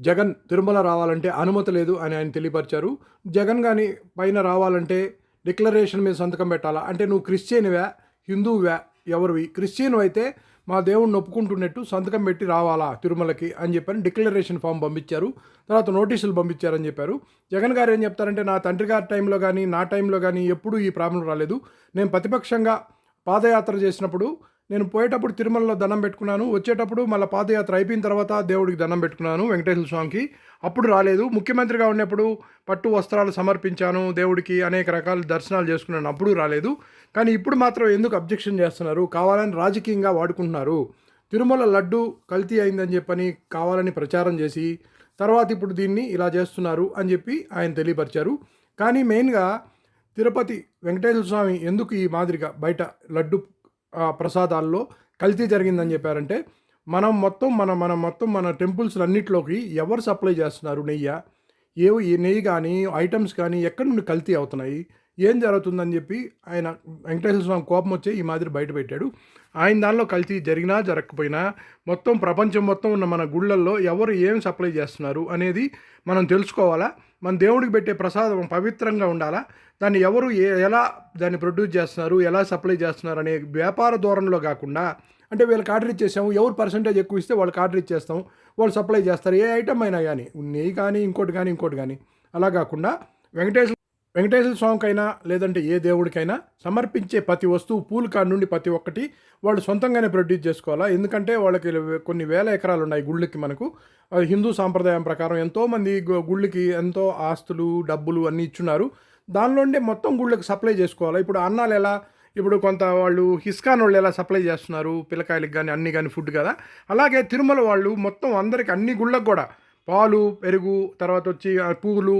జగన్ తిరుమల రావాలంటే అనుమతి లేదు అని ఆయన తెలియపరిచారు. జగన్ కానీ పైన రావాలంటే డిక్లరేషన్ మీద సంతకం పెట్టాలా? అంటే నువ్వు క్రిస్టియన్వా? హిందువువా? ఎవరివి? క్రిస్టియన్ అయితే మా దేవుణ్ణి ఒప్పుకుంటున్నట్టు సంతకం పెట్టి రావాలా తిరుమలకి అని చెప్పని డిక్లరేషన్ ఫామ్ పంపించారు. తర్వాత నోటీసులు పంపించారని చెప్పారు. జగన్ గారు ఏం చెప్తారంటే నా తండ్రి గారి టైంలో కానీ నా టైంలో కానీ ఎప్పుడూ ఈ ప్రాబ్లం రాలేదు. నేను ప్రతిపక్షంగా పాదయాత్ర చేసినప్పుడు నేను పోయేటప్పుడు తిరుమలలో దండం పెట్టుకున్నాను. వచ్చేటప్పుడు మళ్ళీ పాదయాత్ర అయిపోయిన తర్వాత దేవుడికి దండం పెట్టుకున్నాను వెంకటేశ్వర స్వామికి. అప్పుడు రాలేదు. ముఖ్యమంత్రిగా ఉన్నప్పుడు పట్టు వస్త్రాలు సమర్పించాను దేవుడికి అనేక రకాల దర్శనాలు చేసుకున్నాను. అప్పుడు రాలేదు. కానీ ఇప్పుడు మాత్రం ఎందుకు అబ్జెక్షన్ చేస్తున్నారు? కావాలని రాజకీయంగా వాడుకుంటున్నారు. తిరుమల లడ్డు కల్తీ అయిందని చెప్పని కావాలని ప్రచారం చేసి తర్వాత ఇప్పుడు దీన్ని ఇలా చేస్తున్నారు అని చెప్పి ఆయన తెలియపరిచారు. కానీ మెయిన్గా తిరుపతి వెంకటేశ్వర స్వామి ఎందుకు ఈ మాదిరిగా బయట లడ్డు ప్రసాదాల్లో కల్తీ జరిగిందని చెప్పారంటే మనం మొత్తం మన మన మొత్తం మన టెంపుల్స్ అన్నింటిలోకి ఎవరు సప్లై చేస్తున్నారు నెయ్యి? ఏవి ఈ నెయ్యి కానీ ఐటమ్స్ కానీ ఎక్కడి నుండి కల్తీ అవుతున్నాయి? ఏం జరుగుతుందని చెప్పి ఆయన వెంకటేశ్వర స్వామి కోపం వచ్చి ఈ మాదిరి బయట పెట్టాడు. ఆయన దానిలో కలిసి జరిగినా జరగకపోయినా మొత్తం ప్రపంచం మొత్తం ఉన్న మన గుళ్ళల్లో ఎవరు ఏం సప్లై చేస్తున్నారు అనేది మనం తెలుసుకోవాలా? మన దేవుడికి పెట్టే ప్రసాదం పవిత్రంగా ఉండాలా? దాన్ని ఎవరు ఏ ఎలా దాన్ని ప్రొడ్యూస్ చేస్తున్నారు? ఎలా సప్లై చేస్తున్నారు? అనే వ్యాపార ధోరణిలో కాకుండా అంటే వీళ్ళకి ఆర్డర్ ఇచ్చేసాము ఎవరు పర్సంటేజ్ ఎక్కువ ఇస్తే వాళ్ళకి ఆర్డర్ ఇచ్చేస్తాం వాళ్ళు సప్లై చేస్తారు. ఏ ఐటమ్ అయినా కానీ నెయ్యి కానీ ఇంకోటి కానీ ఇంకోటి కానీ. అలా కాకుండా వెంకటేశ్వర వెంకటేశ్వర స్వామికైనా లేదంటే ఏ దేవుడికైనా సమర్పించే ప్రతి వస్తువు పూల కాడ నుండి ప్రతి ఒక్కటి వాళ్ళు సొంతంగానే ప్రొడ్యూస్ చేసుకోవాలా? ఎందుకంటే వాళ్ళకి కొన్ని వేల ఎకరాలు ఉన్నాయి గుళ్ళకి మనకు. హిందూ సాంప్రదాయం ప్రకారం ఎంతోమంది గుళ్ళకి ఎంతో ఆస్తులు డబ్బులు అన్నీ ఇచ్చున్నారు. దానిలోనే మొత్తం గుళ్ళకి సప్లై చేసుకోవాలి? ఇప్పుడు అన్నాలు ఎలా? ఇప్పుడు కొంత వాళ్ళు హిస్కాన్ వాళ్ళు ఎలా సప్లై చేస్తున్నారు? పిల్లకాయలకు కానీ అన్ని కానీ ఫుడ్ కదా? అలాగే తిరుమల వాళ్ళు మొత్తం అందరికి అన్ని గుళ్ళకు కూడా పాలు పెరుగు తర్వాత వచ్చి ఆ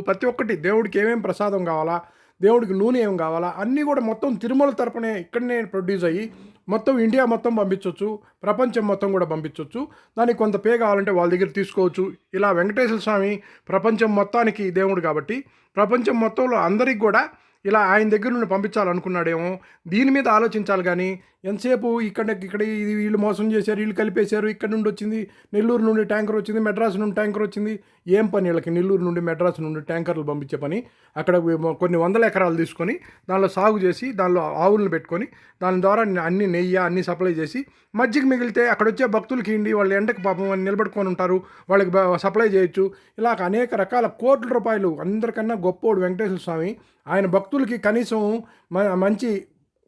ప్రతి ఒక్కటి దేవుడికి ఏమేమి ప్రసాదం కావాలా దేవుడికి నూనె ఏం కావాలా అన్నీ కూడా మొత్తం తిరుమల తరపునే ఇక్కడనే ప్రొడ్యూస్ అయ్యి మొత్తం ఇండియా మొత్తం పంపించవచ్చు ప్రపంచం మొత్తం కూడా పంపించవచ్చు దానికి కొంత పే కావాలంటే వాళ్ళ దగ్గర తీసుకోవచ్చు. ఇలా వెంకటేశ్వర స్వామి ప్రపంచం మొత్తానికి దేవుడు కాబట్టి ప్రపంచం మొత్తంలో అందరికి కూడా ఇలా ఆయన దగ్గర నుండి పంపించాలనుకున్నాడేమో దీని మీద ఆలోచించాలి కానీ ఎంతసేపు ఇక్కడ ఇక్కడ ఇది వీళ్ళు మోసం చేశారు వీళ్ళు కలిపేశారు ఇక్కడ నుండి వచ్చింది నెల్లూరు నుండి ట్యాంకర్ వచ్చింది మెడ్రాస్ నుండి ట్యాంకర్ వచ్చింది ఏం పని వీళ్ళకి? నెల్లూరు నుండి మెడ్రాస్ నుండి ట్యాంకర్లు పంపించే పని అక్కడ కొన్ని వందల ఎకరాలు తీసుకొని దానిలో సాగు చేసి దానిలో ఆవులను పెట్టుకొని దాని ద్వారా అన్ని నెయ్యి అన్ని సప్లై చేసి మజ్జిగ మిగిలితే అక్కడ వచ్చే భక్తులకి ఇండి వాళ్ళు ఎండకు పాపం అని నిలబెట్టుకొని ఉంటారు వాళ్ళకి సప్లై చేయొచ్చు. ఇలా అనేక రకాల కోట్ల రూపాయలు అందరికన్నా గొప్పోడు వెంకటేశ్వర స్వామి ఆయన భక్తులకి కనీసం మ- మంచి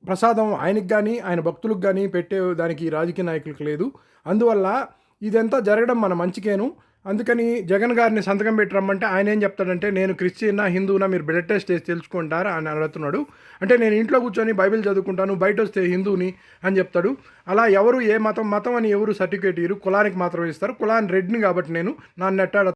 ప్రసాదం ఆయనకి కానీ ఆయన భక్తులకు కానీ పెట్టే దానికి రాజకీయ నాయకులకు లేదు. అందువల్ల ఇదంతా జరగడం మన మంచికేను. అందుకని జగన్ గారిని సంతకం పెట్టి రమ్మంటే ఆయన ఏం చెప్తాడంటే నేను క్రిస్టియనా హిందువునా మీరు బ్లడ్ టెస్ట్ చేసి తెలుసుకుంటారా? అని అడుగుతున్నాడు. అంటే నేను ఇంట్లో కూర్చొని బైబిల్ చదువుకుంటాను బయట వస్తే హిందువుని అని చెప్తాడు. అలా ఎవరు ఏ మతం మతం అని ఎవరు సర్టిఫికేట్ ఇరు కులానికి మాత్రమే ఇస్తారు. కులాన్ని రెడ్ని కాబట్టి నేను నన్ను ఎట్టాడ